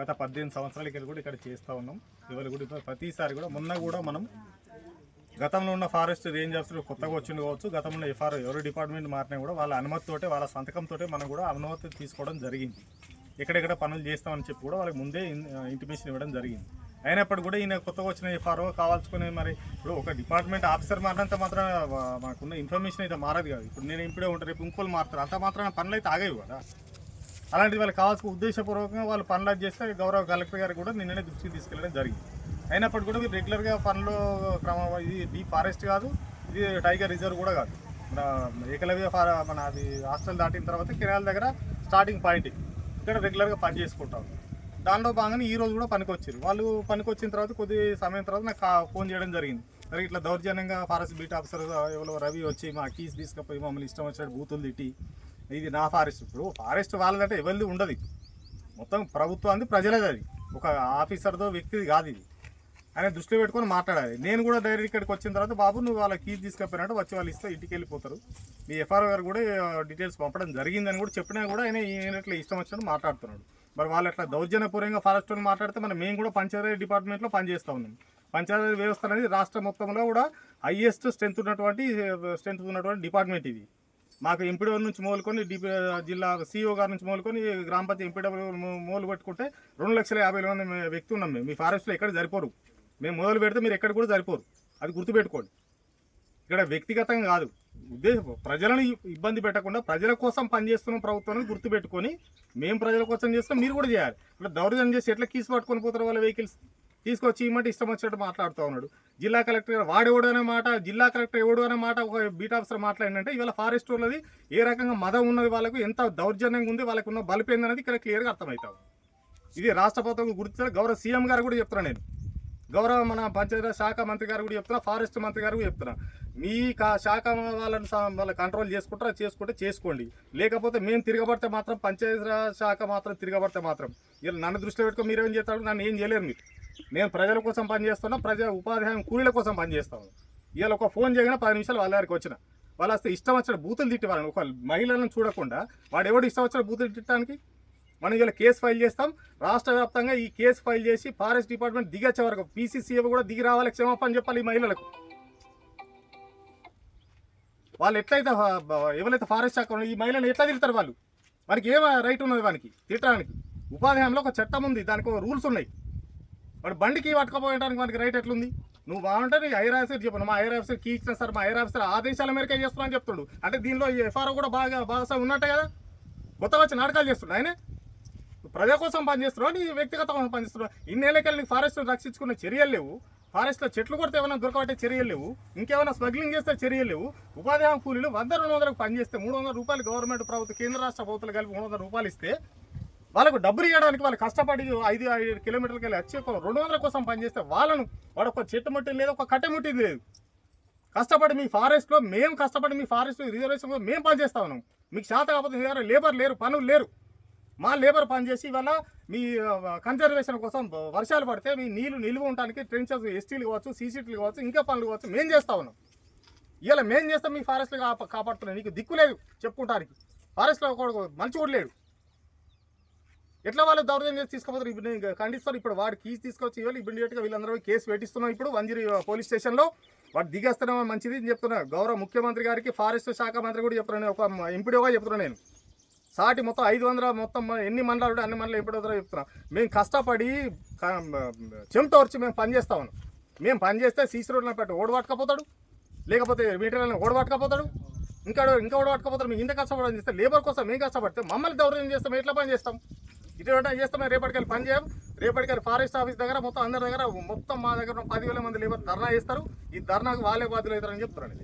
గత పద్దెనిమిది సంవత్సరాలకి కూడా ఇక్కడ చేస్తూ ఉన్నాం. ఇవాళ కూడా ప్రతిసారి కూడా మొన్న కూడా మనం గతంలో ఉన్న ఫారెస్ట్ రేంజ్ ఆఫీసర్ కొత్తగా వచ్చింది కావచ్చు గతంలో ఎఫ్ఆర్ ఎవరు డిపార్ట్మెంట్ మారినా కూడా వాళ్ళ అనుమతితోటే వాళ్ళ సంతకంతో మనం కూడా అనుమతి తీసుకోవడం జరిగింది. ఎక్కడెక్కడ పనులు చేస్తామని చెప్పి కూడా వాళ్ళకి ముందే ఇంటిమేషన్ ఇవ్వడం జరిగింది. అయినప్పుడు కూడా ఈయన కొత్తగా వచ్చిన ఎఫ్ఆర్ఓ కావాల్సుకునే మరి ఇప్పుడు ఒక డిపార్ట్మెంట్ ఆఫీసర్ మారినంత మాత్రం మాకున్న ఇన్ఫర్మేషన్ అయితే మారదు కాదు. ఇప్పుడు నేను ఇప్పుడే ఉంటాను రేపు ఇంకోళ్ళు మారుతారు అంత మాత్రం పనులు అయితే ఆగేవి కదా. అలాంటిది వాళ్ళకి కావాల్సిన ఉద్దేశపూర్వకంగా వాళ్ళు పనులు చేస్తే గౌరవ కలెక్టర్ గారు కూడా నిన్ననే దృష్టికి తీసుకెళ్ళడం జరిగింది. అయినప్పటికీ కూడా మీరు రెగ్యులర్గా పనులు క్రమం ఇది డీప్ ఫారెస్ట్ కాదు ఇది టైగర్ రిజర్వ్ కూడా కాదు. మన ఏకలవ్య ఫార మన అది హాస్టల్ దాటిన తర్వాత కిరాల దగ్గర స్టార్టింగ్ పాయింట్ ఇక్కడ రెగ్యులర్గా పని చేసుకుంటాం. దానిలో భాగంగా ఈ రోజు కూడా పనికి వచ్చారు వాళ్ళు పనికి వచ్చిన తర్వాత కొద్ది సమయం తర్వాత నాకు ఫోన్ చేయడం జరిగింది. మరి ఇట్లా దౌర్జన్యంగా ఫారెస్ట్ బీట్ ఆఫీసర్ ఎవరో రవి వచ్చి మా కీస్ తీసుకపోయి మమ్మల్ని ఇష్టం వచ్చినట్టు బూతులు తిట్టి ఇది నా ఫారెస్ట్. ఇప్పుడు ఫారెస్ట్ వాళ్ళదంటే ఎవరిది ఉండదు మొత్తం ప్రభుత్వానికి ప్రజలది అది. ఒక ఆఫీసర్తో వ్యక్తిది కాదు ఇది. ఆయన దృష్టిలో పెట్టుకొని మాట్లాడాలి. నేను కూడా డైరెక్ట్ ఇక్కడికి వచ్చిన తర్వాత బాబు నువ్వు వాళ్ళ కీజ్ తీసుకుపోయినట్టు వచ్చి వాళ్ళు ఇస్తే ఇంటికి వెళ్ళిపోతారు. మీ ఎఫ్ఆర్ఓ గారు కూడా డీటెయిల్స్ పంపడం జరిగిందని కూడా చెప్పినా కూడా ఆయన ఈయనట్లు ఇష్టం వచ్చినట్టు మాట్లాడుతున్నాడు. మరి వాళ్ళు అట్లా దౌర్జన్యపూర్వంగా ఫారెస్ట్ వాళ్ళు మాట్లాడితే మనం మేము కూడా పంచాయతీ డిపార్ట్మెంట్లో పనిచేస్తూ ఉన్నాం. పంచాయతీ వ్యవస్థ అనేది రాష్ట్ర మొత్తంలో కూడా హైయెస్ట్ స్ట్రెంత్ ఉన్నటువంటి స్ట్రెంత్ ఉన్నటువంటి డిపార్ట్మెంట్ ఇది. మాకు ఎంపీడబ్ల్యూ నుంచి మొదలుకొని డిపి జిల్లా సిఇఓ గారి నుంచి మొదలుకొని గ్రామ పంచాయతీ ఎంపీడో మొదలు పెట్టుకుంటే రెండు లక్షల యాభై వేల మంది వ్యక్తి ఉన్నాం మేము. మీ ఫారెస్ట్లో ఎక్కడ సరిపోరు. మేము మొదలు పెడితే మీరు ఎక్కడ కూడా సరిపోరు. అది గుర్తుపెట్టుకోండి. ఇక్కడ వ్యక్తిగతంగా కాదు. ఉద్దేశం ప్రజలను ఇబ్బంది పెట్టకుండా ప్రజల కోసం పనిచేస్తున్న ప్రభుత్వాన్ని గుర్తుపెట్టుకొని మేము ప్రజల కోసం చేస్తాం మీరు కూడా చేయాలి. ఇట్లా దౌర్జన్యం చేసి ఎట్లా కీసు పట్టుకొని పోతారు వాళ్ళ వెహికల్స్? తీసుకొచ్చి ఇమ్మంటే ఇష్టం వచ్చినట్టు మాట్లాడుతూ ఉన్నాడు. జిల్లా కలెక్టర్ గారు వాడెవడు అనే మాట జిల్లా కలెక్టర్ ఎవడు అనే మాట ఒక బీట్ ఆఫీసర్ మాట్లాడినంటే ఇవాళ ఫారెస్ట్ వాళ్ళది ఏ రకంగా మదం ఉన్నది వాళ్ళకు ఎంత దౌర్జన్యంగా ఉంది వాళ్ళకు ఉన్న బలిపోయింది అనేది ఇక్కడ క్లియర్గా అర్థమవుతాం ఇది రాష్ట్ర ప్రభుత్వం గుర్తించారు గౌరవ సీఎం గారు కూడా చెప్తున్నా నేను. గౌరవ మన పంచాయతీ శాఖ మంత్రి గారు కూడా చెప్తున్నా ఫారెస్ట్ మంత్రి గారు కూడా చెప్తున్నా. మీ కా- శాఖ వాళ్ళని వాళ్ళ కంట్రోల్ చేసుకుంటారా? చేసుకుంటే చేసుకోండి. లేకపోతే మేము తిరగబడితే మాత్రం పంచాయతీరాజ్ శాఖ మాత్రం తిరగబడితే మాత్రం ఇలా నన్ను దృష్టిలో పెట్టుకో మీరేం చేస్తారు? నన్ను ఏం చేయలేరు మీరు. నేను ప్రజల కోసం పనిచేస్తున్నా ప్రజా ఉపాధి హామీ కూలీల కోసం పనిచేస్తాం ఇవాళ ఒక ఫోన్ చేయగానే పది నిమిషాలు వాళ్ళ దగ్గరికి వచ్చిన. వాళ్ళు వస్తే ఇష్టం వచ్చిన బూతులు తిట్టి ఒక మహిళలను చూడకుండా వాడు ఎవడు ఇష్టం వచ్చిన బూతులు తిట్టడానికి? మనం ఇలా కేసు ఫైల్ చేస్తాం. రాష్ట్ర వ్యాప్తంగా ఈ కేసు ఫైల్ చేసి ఫారెస్ట్ డిపార్ట్మెంట్ దిగచ్చే వరకు పీసీసీఏ కూడా దిగి రావాలి క్షమాపణ చెప్పాలి ఈ మహిళలకు. వాళ్ళు ఎట్లయితే ఎవరైతే ఫారెస్ట్ శాఖ ఈ మహిళను ఎట్లా తిడతారు వాళ్ళు? మనకి ఏం రైట్ ఉన్నది వానికి? తిట్టడానికి. ఉపాధి హామీలో ఒక చట్టం ఉంది దానికి ఒక రూల్స్ ఉన్నాయి. వాడు బండికి పట్టుకోపోయడానికి మనకి రైట్ ఎట్లుంది? నువ్వు బాగుంటే నీ హైర్ ఆఫీసర్ చెప్పను మా హైర్ ఆఫీసర్ కీ ఇచ్చిన సార్ మా హైర్ ఆఫీసర్ ఆదేశాల మేరకే చేస్తున్నా అని చెప్తుండు. అంటే దీనిలో ఎఫ్ఆర్ఓ కూడా బాగా బాగా ఉన్నట్టే కదా? కొత్తగా వచ్చి నాటకాలు చేస్తుండు ఆయన. ప్రజల కోసం పనిచేస్తున్నావు నీ వ్యక్తిగతంగా పనిచేస్తున్నావు ఇన్నేళ్ళకెళ్ళి ఫారెస్ట్ రక్షించుకునే చర్యలు లేవు. ఫారెస్ట్లో చెట్లు కొడితే ఏమైనా దొరకబట్టే చర్యలు లేవు. ఇంకేమైనా స్మగ్లింగ్ చేస్తే చర్యలు లేవు. ఉపాధి హామీ కూలీలు వంద రెండు వందలకు పనిచేస్తే మూడు వందల రూపాయలు గవర్నమెంట్ ప్రభుత్వం కేంద్ర రాష్ట్ర ప్రభుత్వాలు కలిపి మూడు వందల రూపాయలు ఇస్తే వాళ్ళకు డబ్బులు ఇవ్వడానికి వాళ్ళు కష్టపడి ఐదు ఐదు కిలోమీటర్లకి వెళ్ళి వచ్చి ఒక రెండు వందల కోసం పనిచేస్తే వాళ్ళను వాడు ఒక చెట్టు ముట్టింది లేదు ఒక కట్టె ముట్టింది లేదు. కష్టపడి మీ ఫారెస్ట్లో మేము కష్టపడి మీ ఫారెస్ట్ రిజర్వేషన్ మేము పనిచేస్తా ఉన్నాం మీకు శాత కాకపోతే లేబర్ లేరు పనులు లేరు. మా లేబర్ పనిచేసి ఇవాళ మీ కన్జర్వేషన్ కోసం వర్షాలు పడితే మీ నీళ్ళు నిలువ ఉండడానికి ట్రెంచెస్ ఎస్టీలు కావచ్చు సీసీటీలు కావచ్చు ఇంకా పనులు కావచ్చు మేము చేస్తా ఉన్నాం ఇవాళ మేము చేస్తాం మీ ఫారెస్ట్లో కాపాడుతున్నాయి కాపాడుతున్నాం. నీకు దిక్కు లేదు చెప్పుకుంటానికి. ఫారెస్ట్లో ఒక మంచి కూడా లేడు. ఎట్లా వాళ్ళు దౌర్జన్యం చేసి తీసుకుపోతారు? ఇప్పుడు ఖండిస్తారు ఇప్పుడు వాడు కీస్ తీసుకొచ్చి ఇవాళ ఇమీడియట్గా వీళ్ళందరూ కేసు పెట్టిస్తున్నాం ఇప్పుడు. వంజిరి పోలీస్ స్టేషన్లో వాడు దిగేస్తున్నాం మంచిది అని చెప్తున్నా. గౌరవ ముఖ్యమంత్రి గారికి ఫారెస్ట్ శాఖ మంత్రి కూడా చెప్తున్నాను ఒక ఎంపీడీగా చెప్తున్నాను నేను. సాటి మొత్తం ఐదు వందల మొత్తం ఎన్ని మండలాలు అన్ని అన్ని మండలం ఎంపీడీ చెప్తున్నా. మేము కష్టపడి క- చెమట వచ్చి మేము పనిచేస్తా ఉన్నాం. మేము పనిచేస్తే సీసీ రోడ్లను పెట్టి ఓడి లేకపోతే మీటర్లను ఓడి పట్టుకపోతాడు. ఇంకా ఇంకా ఓడి పట్టుకపోతాడు. మేము ఇంత కష్టపడని చేస్తే లేబర్ కోసం మేము కష్టపడితే మమ్మల్ని దౌర్జన్యం చేస్తాం ఎట్లా పని చేస్తాం? ఇటువంటి చేస్తాం రేపటికెళ్ళి పని చేయం. రేపటికెళ్ళి ఫారెస్ట్ ఆఫీస్ దగ్గర మొత్తం అందరి దగ్గర మొత్తం మా దగ్గర పదివేల మంది లేబర్ ధర్నా చేస్తారు. ఈ ధర్నాకు వాళ్ళే బాధ్యులు అవుతారని చెప్తున్నారు